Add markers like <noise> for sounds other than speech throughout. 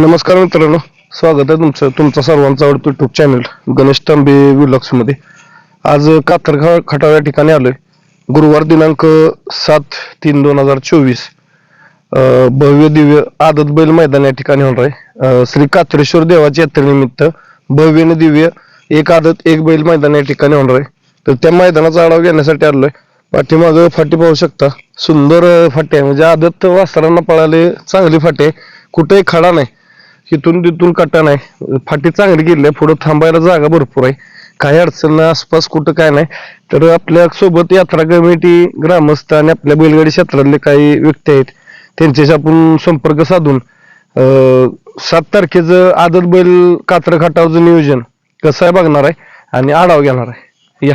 नमस्कार मित्रांनो स्वागत आहे तुमचं तुमचा सर्वांचा आवडतो युट्यूब चॅनल गणेश तांबे विलॉक्समध्ये. आज कातरगाव खटाव या ठिकाणी आलोय. गुरुवार दिनांक सात तीन दोन हजार चोवीस. भव्य दिव्य आदत बैल मैदान या ठिकाणी होणार आहे. श्री कात्रेश्वर देवाच्या यात्रेनिमित्त भव्य आणि दिव्य एक आदत एक बैल मैदान या ठिकाणी होणार आहे. तर त्या मैदानाचा आढावा घेण्यासाठी आलोय. पाठीमागं फाटी पाहू शकता. सुंदर फाटी आहे. म्हणजे आदत वासरांना पळाले चांगली फाटी आहे. कुठेही खडा नाही. इथून तिथून कटा नाही. फाटी चांगली गेली आहे पुढे थांबायला जागा भरपूर आहे. काही अडचण नाही आसपास कुठं काय नाही. तर आपल्यासोबत यात्रा कमिटी ग्रामस्थ आणि आपल्या बैलगाडी क्षेत्रातले काही व्यक्ती आहेत. त्यांच्याशी आपण संपर्क साधून सात तारखेचं आदत बैल कात्र खाटावचं नियोजन कसं आहे बघणार आहे आणि आढावा घेणार आहे. या.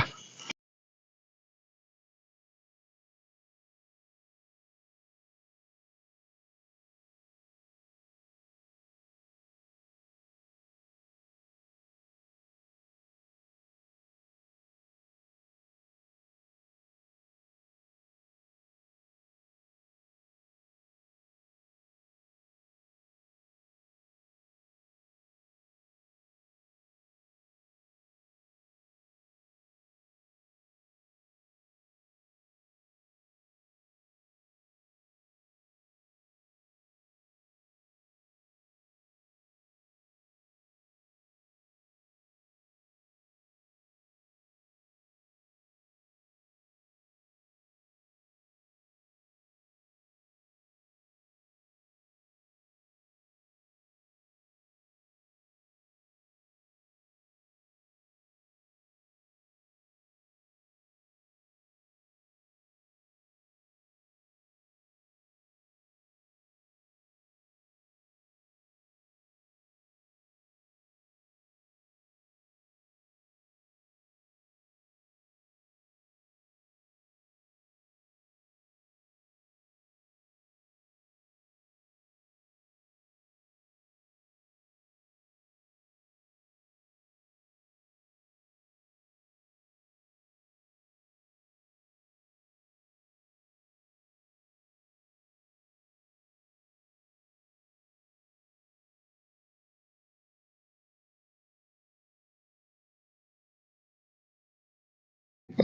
<clears throat>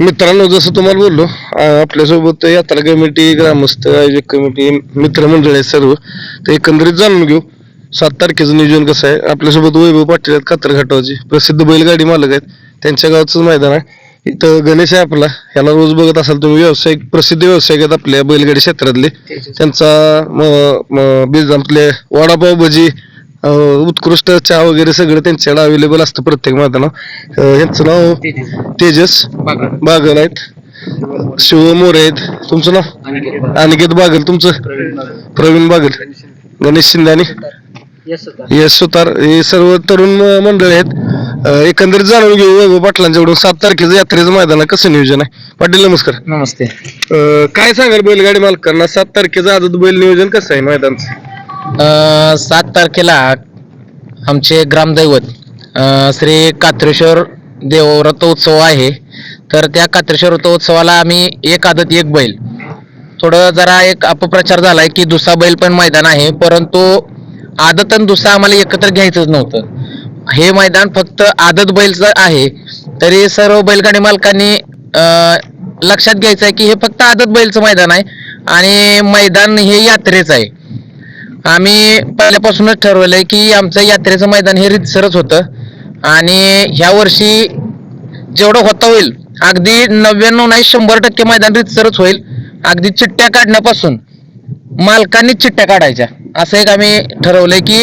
मित्रांनो जसं तुम्हाला बोललो आपल्यासोबत यात्रा कमिटी ग्रामस्थ आयोजक कमिटी मित्रमंडळ आहे सर्व. तर एकंदरीत जाणून घेऊ सात तारखेचं नियोजन कसं आहे? आपल्यासोबत वैभव पाटील आहेत कात्रघाटावचे प्रसिद्ध बैलगाडी मालक आहेत. त्यांच्या गावचं मैदान आहे. इथं गणेश आहे आपला. ह्याला रोज बघत असाल तुम्ही व्यावसायिक प्रसिद्ध व्यावसायिक आहेत आपल्या बैलगाडी क्षेत्रातले. त्यांचा आपले वडापाव भजी उत्कृष्ट चहा वगैरे सगळं त्यांच्याकडे अवेलेबल असतं प्रत्येक अं, यांचं नाव? तेजस. बागल. आहेत. शिव मोरे आहेत. तुमचं नाव? अनिकेत बागल. तुमचं? प्रवीण बागल. गणेश शिंदे आणि? यश सुतार. हे सर्व तरुण मंडळी आहेत. एकंदरीत जाणून घेऊ वैभव पाटलांच्याकडून सात तारखेचं यात्रेचं मैदान कसं नियोजन आहे? पाटील नमस्कार. नमस्ते. काय सांगाल बैलगाडी मालकांना? सात तारखेचं आदत बैल नियोजन कसं आहे मैदानचं? अ, सात तारखेला आमचे ग्रामदैवत अ, श्री कात्रेश्वर देवव्रत उत्सव आहे. तर त्या कात्रेश्वर उत्सवाला आम्ही एक आदत एक बैल. थोडं जरा एक अपप्रचार झालाय की दुसरा बैल पण मैदान आहे परंतु आदत आणि दुसरा आम्हाला एकत्र घ्यायचंच नव्हतं. हे मैदान फक्त आदत बैलचं आहे. तरी सर्व बैलगाडी मालकांनी लक्षात घ्यायचं आहे की हे फक्त आदत बैलचं मैदान आहे आणि मैदान हे यात्रेचं आहे. आम्ही पहिल्यापासूनच ठरवलंय की आमचं यात्रेचं मैदान हे रितसरच होतं. आणि ह्या वर्षी जेवढं होता होईल अगदी नव्याण्णव नाही शंभर टक्के मैदान रितसरच होईल. अगदी चिठ्ठ्या काढण्यापासून मालकांनी चिठ्ठ्या काढायच्या. असं एक आम्ही ठरवलंय की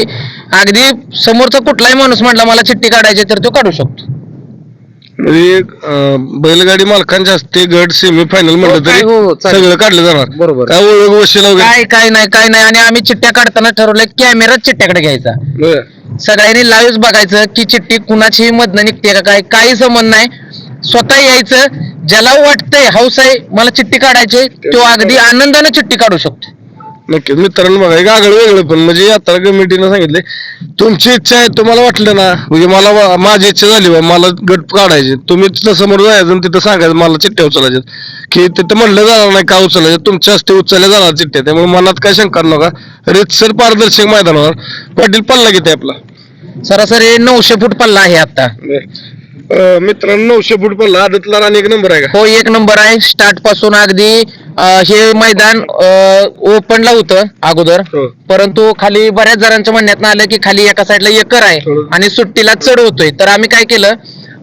अगदी समोरचा कुठलाही माणूस म्हटला मला चिठ्ठी काढायची तर तो काढू शकतो. म्हणजे अं, बैलगाडी मालकांच्या हस्ते गट सेमी फायनल म्हणलं काय- हो, हो, तरी चालेल. सगळं काढलं जाणार. बरोबर. काय ओळख वशील वगैरे काय काय नाही काय नाही. आणि आम्ही चिठ्ठ्या काढताना ठरवलंय कॅमेराच चिठ्ठ्याकडे घ्यायचा. बरं. सगळ्यांनी लाईव्ह बघायचं की चिठ्ठी कुणाची मधनं निघते का काय काही संबंध नाही. स्वतः यायचं ज्याला वाटतंय हौस आहे मला चिठ्ठी काढायची तो अगदी आनंदाने चिठ्ठी काढू शकतो. नक्कीच. मित्रांनो बघा एक आगळं वेगळं पण म्हणजे यात्रा कमिटीनं सांगितले. तुमची इच्छा आहे तुम्हाला वाटलं ना म्हणजे मला वा- माझी इच्छा झाली बा मला गट काढायचे. तुम्ही तिथं समोर जायचं आणि तिथं सांगायचं मला चिठ्ठ्या उचलायच्या की तिथं म्हणलं जाणार नाही का उचलायचं तुमच्या हस्ते उचलल्या जाणार चिठ्ठ्या. त्यामुळे मनात काय शंका नका. रितसर पारदर्शक मैदानावर. पाटील पल्ला किती आहे आपला? सरासरी नऊशे फूट पल्ला आहे आता. मित्रांनो नऊशे फूट पल्ला आदतला आणि एक नंबर आहे का हो एक नंबर आहे स्टार्टपासून अगदी अं, हे मैदान ओपनला होतं अगोदर हो. परंतु खाली बऱ्याच जणांच्या म्हणण्यात आलं की खाली एका साईडला एकर आहे हो. आणि सुट्टीला चढ होतोय तर आम्ही काय केलं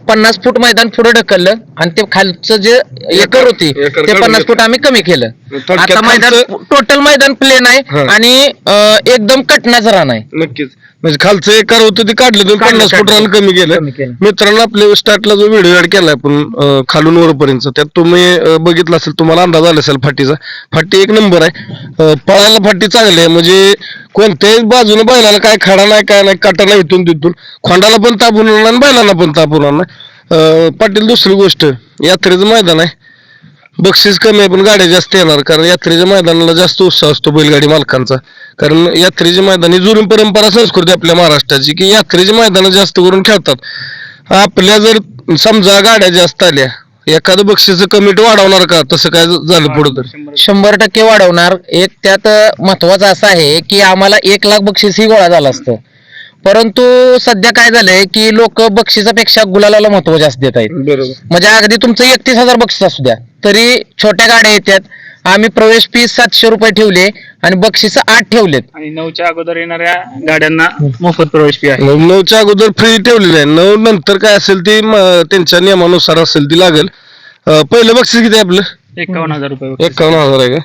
पन्नास फूट मैदान पुढे ढकललं आणि ते खालचं जे एकर होती एकर ते पन्नास. फूट आम्ही कमी केलं थोडक्यात आता मैदान खालचं- टोटल मैदान प्लेन आहे हा. आणि अं, एकदम कटनाचं रान आहे नक्कीच म्हणजे खालचं एक कार होतं ते काढलं तुम्ही काढलं, पन्नास फूट काढलं. रान कमी केलं. कमी केलं. मित्रांनो आपल्या स्टार्टला जो व्हिडिओ ऍड केलाय आपण अं, खालून वरपर्यंत त्यात तुम्ही अं, बघितलं असेल तुम्हाला अंदाज आला असेल फाटीचा. फाटी एक नंबर आहे. अं, पळायला फाटी चांगली आहे. म्हणजे कोणत्याही बाजूने बैलाला काय खडा नाही काय नाही काटा नाही इथून तिथून. खोंडाला पण तापून आणणार आणि बैलाला पण तापून आणणार अं, पाटील दुसरी गोष्ट यात्रेचं मैदान आहे. बक्षीस कमी आहे पण गाड्या जास्त येणार कारण यात्रेच्या मैदानाला जास्त उत्साह असतो बैलगाडी मालकांचा. कारण यात्रेचे मैदान ही जुनी परंपरा संस्कृती आपल्या महाराष्ट्राची की यात्रेचे मैदान जास्त करून खेळतात. आपल्या जर समजा गाड्या जास्त आल्या एखादं बक्षीस कमिटी वाढवणार का? तसं काय झालं पुढे तर? शंभर टक्के वाढवणार. एक त्यात महत्वाचं असं आहे की आम्हाला एक लाख बक्षीसही गोळा झालं असतं. परंतु सध्या काय झालंय की लोक बक्षिसापेक्षा गुलालाला महत्त्व जास्त देत आहेत. बरोबर. म्हणजे अगदी तुमचं एकतीस हजार बक्षीस असू द्या तरी छोट्या गाड्या येतात आम्ही प्रवेश फी सातशे रुपये ठेवले आणि बक्षीस आठ ठेवलेत. आणि नऊच्या अगोदर येणाऱ्या गाड्यांना मोफत प्रवेश फी आहे. नऊ- नऊच्या अगोदर फ्री ठेवलेली आहे. नऊ नंतर काय असेल ती म, त्यांच्या नियमानुसार असेल ती लागेल. अं, पहिलं बक्षीस किती आहे आपलं? एकावन्न हजार रुपये एकावन्न हजार आहे का?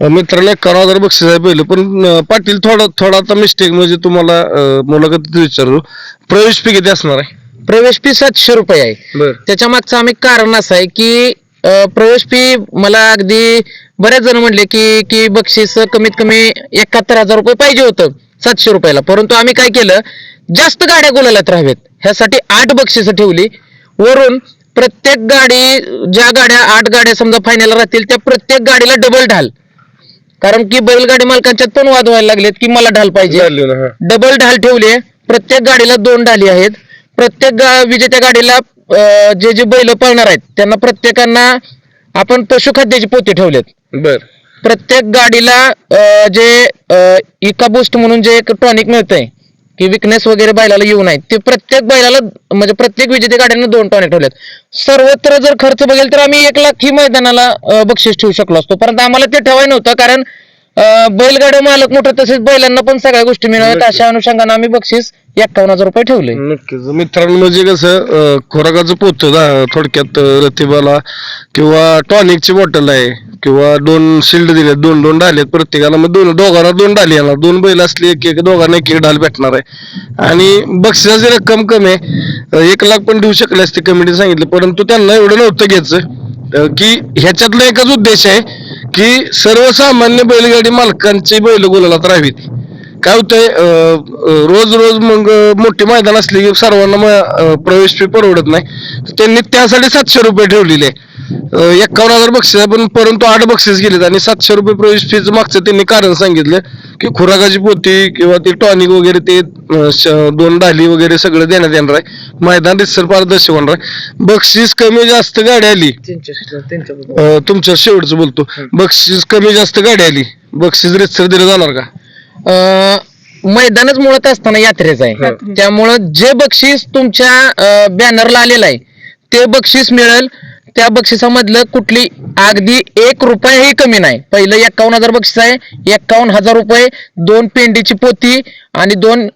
मित्रांनो एकावन्न हजार बक्षीस आहे पहिलं पण पाटील थोडा थोडा आता मिस्टेक म्हणजे तुम्हाला अं, मुलाखतीत विचारलो प्रवेश फी किती असणार आहे? प्रवेश फी सातशे रुपये आहे. बर. त्याच्या मागचं आम्ही कारण असं आहे की अं, प्रवेश फी मला अगदी बरेच जण म्हणले की की बक्षीस कमीत कमी एकाहत्तर हजार रुपये पाहिजे होतं सातशे रुपयाला. परंतु आम्ही काय केलं जास्त गाड्या गोलात राहावेत ह्यासाठी आठ बक्षिसं ठेवली. वरून प्रत्येक गाडी ज्या गाड्या आठ गाड्या समजा फायनल राहतील त्या प्रत्येक गाडीला डबल ढाल. कारण की बैलगाडी मालकांच्यात पण वाद व्हायला लागलेत की मला ढाल पाहिजे. ना, हा. डबल ढाल ठेवले प्रत्येक गाडीला दोन ढाली आहेत. प्रत्येक गा- विजेत्या गाडीला अं, जे जे बैल पळणार आहेत त्यांना प्रत्येकांना आपण पशुखाद्याची पोते ठेवलेत. बर. प्रत्येक गाडीला अं, जे इका बुस्ट म्हणून जे एक टॉनिक मिळतंय की विकनेस वगैरे बैलाला येऊ नये. ते प्रत्येक बैलाला म्हणजे प्रत्येक विजेत्या गाड्यांना दोन टॉनिक ठेवलेत. सर्वत्र जर खर्च बघेल तर आम्ही एक लाख ही मैदानाला बक्षीस ठेवू शकलो असतो. परंतु आम्हाला ते ठेवायला नव्हतं कारण अं, बैलगाडी मालक मोठं तसेच बैलांना पण सगळ्या गोष्टी मिळाव्यात. अशा अनुषंगाने आम्ही बक्षीस एक्कावन्न हजार रुपये ठेवले. नक्कीच. मित्रांनो म्हणजे कसं खुराकाचं पोत थोडक्यात रतिबाला किंवा टॉनिकची बॉटल आहे. किंवा दोन शिल्ड दिले दोन दोन डाले आहेत प्रत्येकाला. मग दोन दोघांना दोन डाली येणार. दोन बैल असली एक एक दोघांना एक एक डाल भेटणार आहे. आणि बक्षिसाची रक्कम कमी आहे. एक लाख पण देऊ शकले असते कमिटी सांगितलं. परंतु त्यांना एवढं नव्हतं घ्यायचं. की ह्याच्यातला एकच उद्देश आहे की सर्वसामान्य बैलगाडी मालकांची बैल गोलात राहावीत. काय होतंय रोज रोज मग मोठी मैदान असली की सर्वांना मग, प्रवेश फी परवडत नाही. त्यांनी त्यासाठी सातशे रुपये ठेवलेले. आहे एक्कावन्न हजार बक्षीस पण परंतु आठ बक्षीस गेलेत आणि सातशे रुपये प्रवेश फीचं मागचं त्यांनी कारण सांगितलं की खुराकाची पोती किंवा ते टॉनिक वगैरे ते दोन डाली वगैरे सगळं देण्यात येणार आहे. मैदान रितसर पारदर्शक होणार आहे. बक्षीस कमी जास्त गाडी आली. तुमच्या शेवटचं बोलतो. बक्षीस कमी जास्त गाडी आली. बक्षीस रितसर दिलं जाणार का? मैदानच मुळात असताना यात्रेचं आहे. त्यामुळं जे बक्षीस तुमच्या बॅनरला आलेलं आहे ते बक्षीस मिळेल. त्या बक्षिसामधलं कुठली अगदी एक रुपयाही कमी नाही. पहिलं एक्कावन्न हजार बक्षीस आहे एक्कावन्न हजार रुपये दोन पेंडीची पोती आणि दोन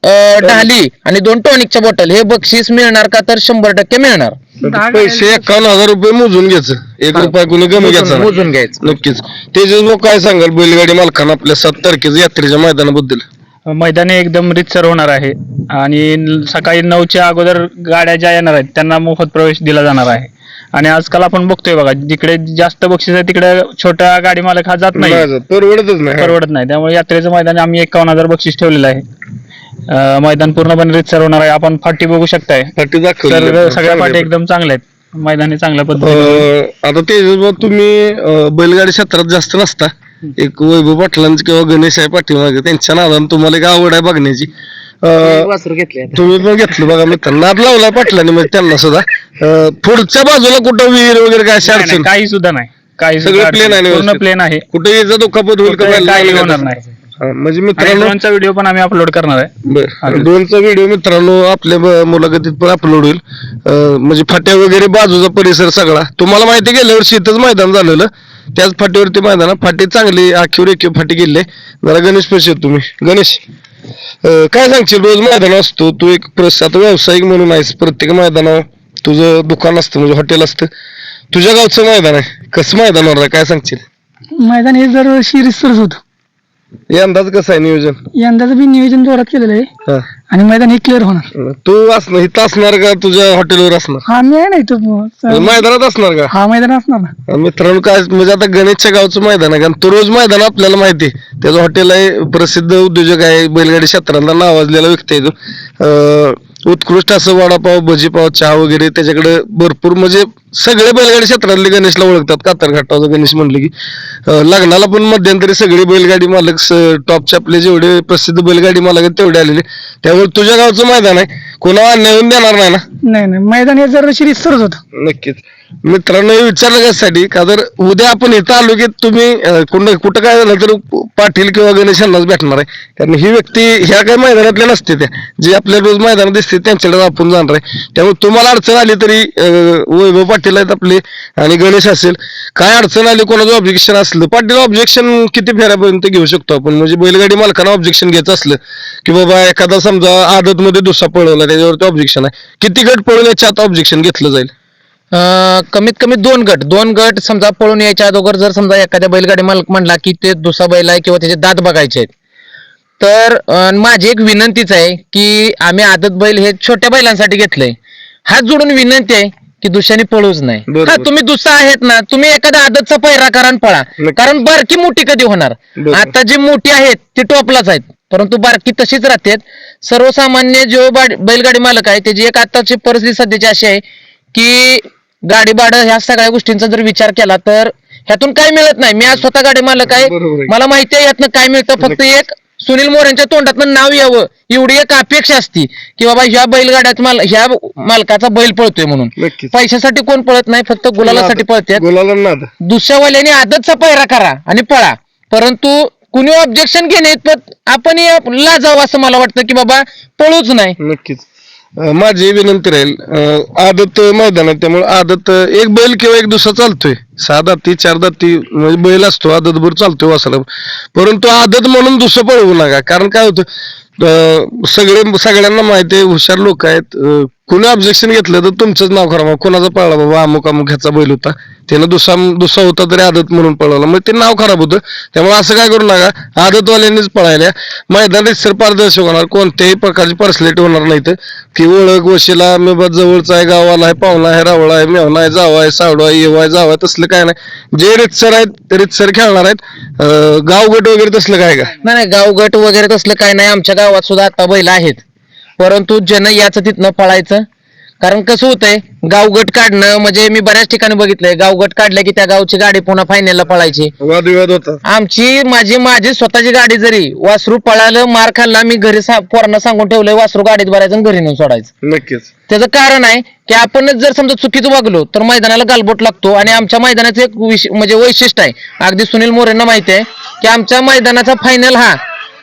ढाली आणि दोन टॉनिकच्या बॉटल. हे बक्षीस मिळणार का तर शंभर टक्के मिळणार. पैसे एकावन्न हजार रुपये मोजून घ्यायचं. एक रुपया कोणी कमी घ्यायचा नाही. मोजून घ्यायचं. नक्कीच. तेजस भाऊ काय सांगाल? बैलगाडी मालकांना आपल्या सात तारखेच्या यात्रेच्या मैदानाबद्दल. मैदाने एकदम रितसर होणार आहे. आणि न- सकाळी नऊच्या अगोदर गाड्या ज्या येणार आहेत त्यांना मोफत प्रवेश दिला जाणार आहे. आणि आजकाल आपण बघतोय बघा जिकडे जास्त बक्षीस आहे तिकडे छोटा गाडी मालक हा जात नाही नाही, परवडतच नाही. परवडत नाही. त्यामुळे यात्रेचं मैदान आम्ही एकावन्न हजार बक्षीस ठेवलेलं आहे. अं, मैदान पूर्णपणे रितसर होणार आहे. आपण फाटी बघू शकताय. फाटी दाखवली तर सगळ्या फाटी एकदम चांगल्या आहेत. मैदानी चांगल्या पद्धतीने अं, आता तेजस भाऊ तुम्ही अं, बैलगाडी क्षेत्रात जास्त नसता. एक वैभव पाटलांची किंवा गणेश आहे पाठीमागे त्यांच्या नादान तुम्हाला एक आवड आहे बघण्याची. अं, वासरू घेतले तुम्ही पण घेतलं बघा मी नाद लावलाय पाटलांनी म्हणजे त्यांना सुद्धा. अं, पुढच्या बाजूला कुठं विहीर वगैरे काय अशी नाही, नाही, अडचण? काही सुद्धा नाही. काही सगळं सुद्धा plain आहे अडचण- पूर्ण व्यवस्थित. प्लेन आहे. कुठे याचा दुखापत होईल का काही होणार? नाही. हा, म्हणजे आणि मित्रांनो ड्रोनचा व्हिडिओ पण आम्ही अपलोड करणार आहे. बर दोनचा व्हिडिओ मित्रांनो आपल्या ब- मुलाखतीत पण अपलोड होईल. अं, म्हणजे फाट्या वगैरे बाजूचा परिसर सगळा. तुम्हाला माहिती गेल्या वर्षी इथंच मैदान झालेलं. त्याच फाटीवरती मैदान फाटी चांगली आखीव रेखीव फाटी गेले. जरा गणेश पैसे तुम्ही. गणेश अं, काय सांगशील? रोज मैदान असतो तू एक प्रस आता व्यावसायिक म्हणून आहेस. प्रत्येक मैदानावर तुझं दुकान असतं म्हणजे हॉटेल असतं. तुझ्या गावचं मैदान आहे. कसं मैदान होणार आहे? काय सांगशील? मैदान हे जर शिरीसरच होत. अंदाज कसं आहे नियोजन? यंदाचं बी नियोजन जोरात केलेलं आहे. हा. आणि मैदान हे क्लिअर होणार. तू असणार इथं असणार का तुझ्या हॉटेलवर असणार? हा मी आहे ना इथं. मैदानात असणार का? हा मैदान असणार ना. मित्रांनो काय म्हणजे आता गणेशच्या गावचं मैदान आहे कारण तो रोज मैदान आपल्याला माहिती आहे. त्याचं हॉटेल आहे प्रसिद्ध उद्योजक आहे बैलगाडी क्षेत्रातला नावाजलेला व्यक्ती आहे तो. अं, उत्कृष्ट असं वडापाव भजीपाव चहा वगैरे त्याच्याकडे भरपूर म्हणजे सगळे बैलगाडी क्षेत्रातले गणेशला ओळखतात. कातरघाटाचा गणेश म्हणले की अं, लग्नाला पण मध्यंतरी सगळे बैलगाडी मालक स- टॉपचे आपले जेवढे प्रसिद्ध बैलगाडी मालक आहेत तेवढे आलेले. त्यामुळे तुझ्या गावचं मैदान आहे. कोणाला अन्याय होऊन देणार नाही ना? नाही नाही. मैदान हे जर शिरीसरच होत. नक्कीच. मित्रांनो हे विचारलं कशासाठी का तर उद्या आपण इथं आलो की तुम्ही अं, कुठं कुठं काय झालं तर पाटील किंवा गणेश यांनाच भेटणार आहे. कारण ही व्यक्ती ह्या काही मैदानातल्या नसते त्या. जे आपल्या रोज मैदानात दिसते त्यांच्याकडे आपण जाणार आहे. त्यामुळे तुम्हाला अडचण आली तरी अं, वैभव पाटील आहेत आपले आणि गणेश असेल. काय अडचण आली कोणाचं ऑब्जेक्शन असलं? पाटील ऑब्जेक्शन किती फेऱ्यापर्यंत घेऊ शकतो आपण? म्हणजे बैलगाडी मालकांना ऑब्जेक्शन घ्यायचं असलं की बाबा एखादा समजा आदत मध्ये दुसरा पळवला त्याच्यावरती ऑब्जेक्शन आहे. किती गट पळून याच्या आता ऑब्जेक्शन घेतलं जाईल? अं, कमीत कमी दोन गट. दोन गट समजा पळून यायच्या अगोदर जर समजा एखाद्या बैलगाडी मालक म्हणला की ते दुसरा बैल आहे किंवा त्याचे दात बघायचे आहेत. तर अं, माझी एक विनंतीच आहे की आम्ही आदत बैल हे छोट्या बैलांसाठी घेतलंय. हात जोडून विनंती आहे की दुसऱ्याने पळूच नाही. बरोबर. हा तुम्ही दुसरा आहेत ना तुम्ही एखाद्या आदतचा पैरा करा आणि पळा. नक्की. कारण बारकी मोठी कधी होणार? बरोबर. आता जी मोठी आहेत ती टॉपलाच आहेत. परंतु बारकी तशीच राहतात. सर्वसामान्य जो बाड- बैलगाडी मालक आहे त्याची एक आताची परिस्थिती सध्याची अशी आहे की गाडी भाडं ह्या सगळ्या गोष्टींचा जर विचार केला तर ह्यातून काय मिळत नाही. मी आज स्वतः गाडी मालक आहे. बरोबर आहे. मला माहिती आहे यातनं काय मिळतं? फक्त एक सुनील मोरेंच्या तोंडातनं नाव यावं. एवढी एक अपेक्षा असती की बाबा ह्या बैलगाड्यात माल ह्या मालकाचा बैल पळतोय म्हणून. नक्कीच. पैशासाठी कोण पळत नाही फक्त गुलालासाठी पळतात गुलाला नाद दुसऱ्यावाल्याने आदतचा पैरा करा आणि पळा. परंतु कुणी ऑब्जेक्शन घेणे इतपत आपण लाजावं असं मला वाटतं की बाबा पळूच नाही. नक्कीच. माझी विनंती राहील अं, आदत मैदान आहे त्यामुळे आदत एक बैल किंवा एक दुसरा चालतोय. सहा दाती चार दाती म्हणजे बैल असतो आदत भर चालतोय वासाला. परंतु आदत म्हणून दुसरं पळवू नका. कारण काय होतं अं, सगळे सगळ्यांना माहिती आहे हुशार लोक आहेत अं, कुणी ऑब्जेक्शन घेतलं तर तुमचंच नाव खरं मग कोणाचा पळला? बाबा अमुक अमुक ह्याचा बैल होता. त्यानं दुसरा दुसरा होता तरी आदत म्हणून पळवला. मग ते नाव खराब होतं. त्यामुळे असं काय करू नका. आदतवाल्यांनीच पळायला. मैदान सर पारदर्शक होणार. कोणत्याही प्रकारची पर्सलेट होणार नाही तर की ओळख वशिला मी बा जवळचा आहे गावाला आहे पाहुणा आहे रावळा आहे मेवणा आहे जावा आहे सावडा आहे येवा आहे जावा आहे तसलं काय नाही. जे रितसर आहेत रितसर खेळणार आहेत. गावगट वगैरे तसलं काय का? नाही नाही गावगट वगैरे तसलं काय नाही. आमच्या गावात सुद्धा आता बैल आहेत. परंतु ज्यानं याचं तिथनं पळायचं कारण कसं होतंय गावगट काढणं म्हणजे मी बऱ्याच ठिकाणी बघितलंय गावगट काढलं की त्या गावची गाडी पुन्हा फायनलला पळायची. वादविवाद होता आमची माझी माझी स्वतःची गाडी जरी वासरू पळालं मार खाल्ला मी घरी सा- पोरांना सांगून ठेवलंय वासरू गाडीत भरायचं आणि घरी नेऊन सोडायचं. नक्कीच. त्याचं कारण आहे की आपणच जर समजा चुकीचं वागलो तर मैदानाला गालबोट लागतो आणि आमच्या मैदानाचं एक विश- म्हणजे वैशिष्ट्य आहे. अगदी सुनील मोरेंना माहिती आहे की आमच्या मैदानाचा फायनल हा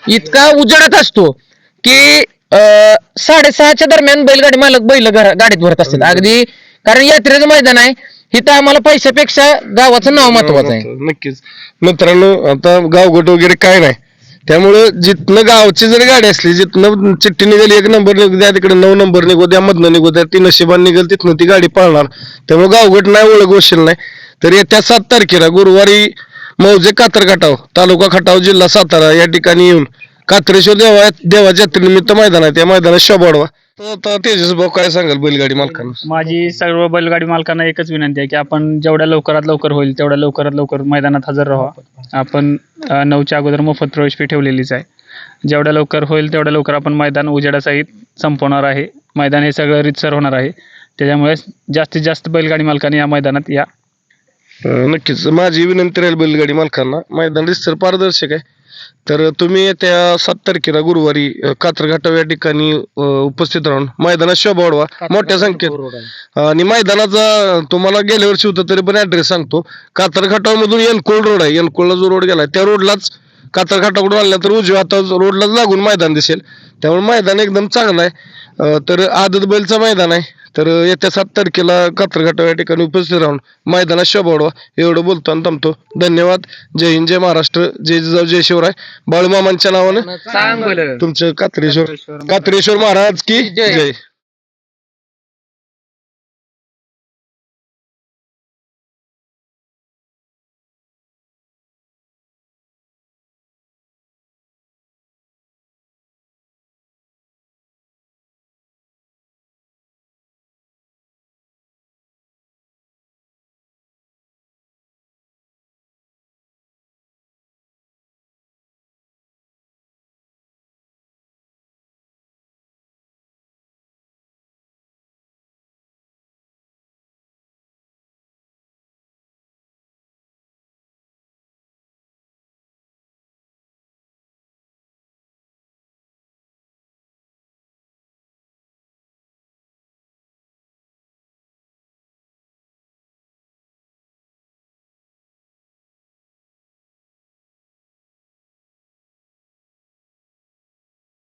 इतका उजेडात असतो की साडेसहाच्या दरम्यान बैलगाडी मालक बैल घरा- गाडीत भरत असतात. अगदी कारण यात्रेचं मैदान आहे. इथं आम्हाला पैशापेक्षा गावाचं नाव महत्वाचं आहे. नक्कीच. मित्रांनो आता गावगट वगैरे काय नाही. त्यामुळं जिथनं गावची जरी गाडी असली जिथनं चिठ्ठी निघाली एक नंबर निघू द्या तिकडे नऊ नंबर निघू द्या मधनं निघू द्या ती नशिबान निघेल तिथनं ती गाडी पळणार. त्यामुळे गावगट नाही ओळख वशील नाही. तर येत्या सात तारखेला गुरुवारी मौजे कातर खटाव तालुका खटाव जिल्हा सातारा या ठिकाणी येऊन कात्रेश्वर देवा देवाच्या यात्रेनिमित्त मैदान आहे. त्या मैदानात शोभाडवा तर आता तेजस भाऊ काय सांगाल बैलगाडी मालकांना? माझी सर्व बैलगाडी मालकांना एकच विनंती आहे की आपण जेवढ्या लवकरात लवकर होईल तेवढ्या लवकरात लवकर मैदानात हजर राहा. आपण अ, नऊच्या अगोदर मोफत प्रवेश फी ठेवलेलीच आहे. जेवढ्या लवकर होईल तेवढ्या लवकर आपण मैदान उजेडासहित संपवणार आहे. मैदान हे सगळं रितसर होणार आहे. त्याच्यामुळे जास्तीत जास्त बैलगाडी मालकांनी या मैदानात या. अं, नक्कीच. माझी विनंती राहील बैलगाडी मालकांना. मैदान रिस्तर पारदर्शक आहे. तर तुम्ही येत्या सात तारखेला गुरुवारी अं, कात्रघाटाव या ठिकाणी अं, उपस्थित राहून मैदानात शोभा वाढवा. मोठ्या संख्येत. आणि मैदानाचा तुम्हाला गेल्या वर्षी होतं तरी पण ऍड्रेस सांगतो. कातरघाटाव मधून येनकोळ रोड आहे येनकोळला जो रोड गेलाय त्या रोडलाच कातरघाटाकडून आल्यानंतर उजव्या हाता रोडलाच लागून मैदान दिसेल. त्यामुळे मैदान एकदम चांगलं आहे. अं, तर आदत बैलचं मैदान आहे. तर येत्या सात तारखेला कातरघाटाव या ठिकाणी उपस्थित राहून मैदानात शोभा वाढवा एवढं बोलतो आणि थांबतो. धन्यवाद. जय हिंद जय महाराष्ट्र जय जिजाऊ जय शिवराय. बाळूमामांच्या नावानं तुमचं कात्रेश्वर कात्रेश्वर महाराज. की जय.